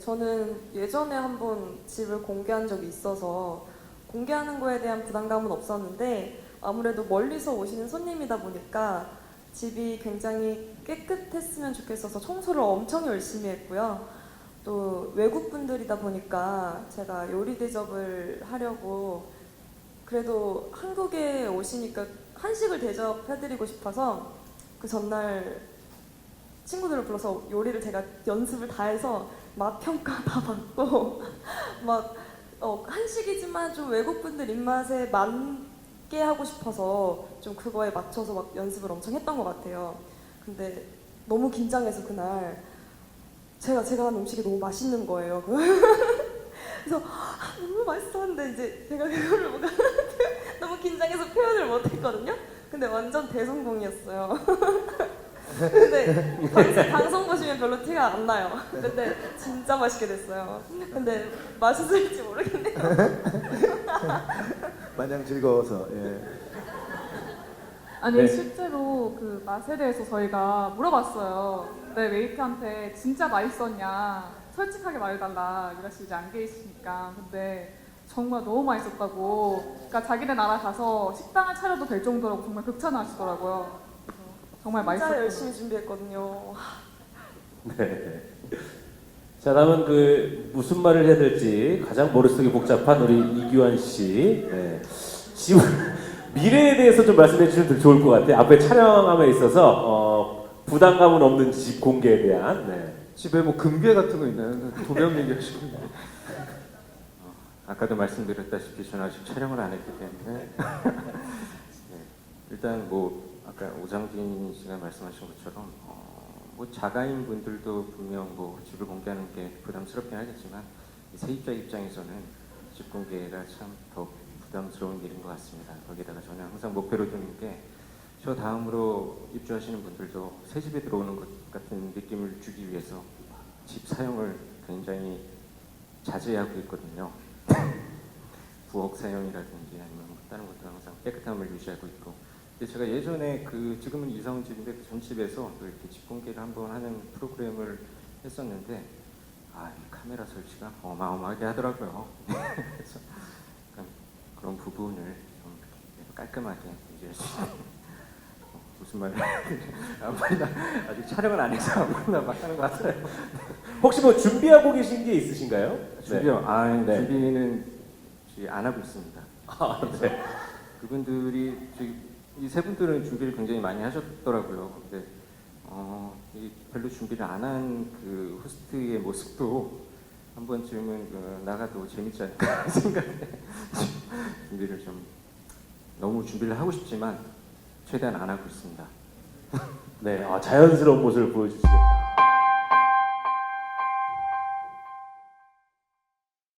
저는 예전에 한번 집을 공개한 적이 있어서 공개하는 거에 대한 부담감은 없었는데 아무래도 멀리서 오시는 손님이다 보니까 집이 굉장히 깨끗했으면 좋겠어서 청소를 엄청 열심히 했고요. 또 외국 분들이다 보니까 제가 요리 대접을 하려고 그래도 한국에 오시니까 한식을 대접해드리고 싶어서 그 전날 친구들을 불러서 요리를 제가 연습을 다 해서 맛 평가 다 받고 막 어, 한식이지만 좀 외국 분들 입맛에 맞게 하고 싶어서 좀 그거에 맞춰서 막 연습을 엄청 했던 것 같아요. 근데 너무 긴장해서 그날 제가 제가 한 음식이 너무 맛있는 거예요. 그래서 아, 너무 맛있었는데 이제 제가 그거를 뭔가 너무 긴장해서 표현을 못했거든요. 근데 완전 대성공이었어요. 근데 방송, 방송 보시면 별로 티가 안 나요. 근데 진짜 맛있게 됐어요. 근데 맛있을지 모르겠네요. 마냥 즐거워서 예. 아니 네. 실제로 그 맛에 대해서 저희가 물어봤어요. 네 웨이트한테 진짜 맛있었냐 솔직하게 말해달라 유라 씨 이제 안 계시니까 근데 정말 너무 맛있었다고. 그러니까 자기네 나라 가서 식당을 차려도 될 정도라고 정말 극찬하시더라고요. 정말 진짜 맛있었어요. 열심히 준비했거든요. 네. 자, 다음은 그 무슨 말을 해야 될지 가장 머릿속이 복잡한 우리 이규환 씨. 네. 지금 미래에 대해서 좀 말씀해 주시면 좋을 것 같아요. 앞에 촬영함에 있어서 어, 부담감은 없는 집 공개에 대한. 네. 집에 뭐 금괴 같은 거 있나요? 도면 얘기하시고 어, 아까도 말씀드렸다시피 저는 아직 촬영을 안 했기 때문에 네, 일단 뭐 아까 오장진 씨가 말씀하신 것처럼 어, 뭐 자가인 분들도 분명 뭐 집을 공개하는 게 부담스럽긴 하겠지만 이 세입자 입장에서는 집 공개가 참더 부담스러운 일인 것 같습니다. 거기다가 저는 항상 목표로 두는 게 저 다음으로 입주하시는 분들도 새 집에 들어오는 것 같은 느낌을 주기 위해서 집 사용을 굉장히 자제하고 있거든요. 부엌 사용이라든지 아니면 뭐 다른 것들 항상 깨끗함을 유지하고 있고. 근데 제가 예전에 그 지금은 이사온 집인데 그 전집에서 또 이렇게 집 공개를 한번 하는 프로그램을 했었는데 아, 이 카메라 설치가 어마어마하게 하더라고요. 그래서 그런 부분을 좀 깔끔하게 유지할 수 있는 어, 무슨 말을 아무나 아직 촬영을 안 해서 아무나 막 하는 것 같아요. 혹시 뭐 준비하고 계신 게 있으신가요? 준비요? 아, 네. 준비는 지금 안 하고 있습니다. 아, 네. 그분들이 이 세 분들은 준비를 굉장히 많이 하셨더라고요. 근데 어, 이 별로 준비를 안 한 그 호스트의 모습도 한 번쯤은 어, 나가도 재밌지 않을까 생각에 준비를 좀 너무 준비를 하고 싶지만 최대한 안 하고 있습니다. 네. 아, 자연스러운 모습을 보여주시겠다.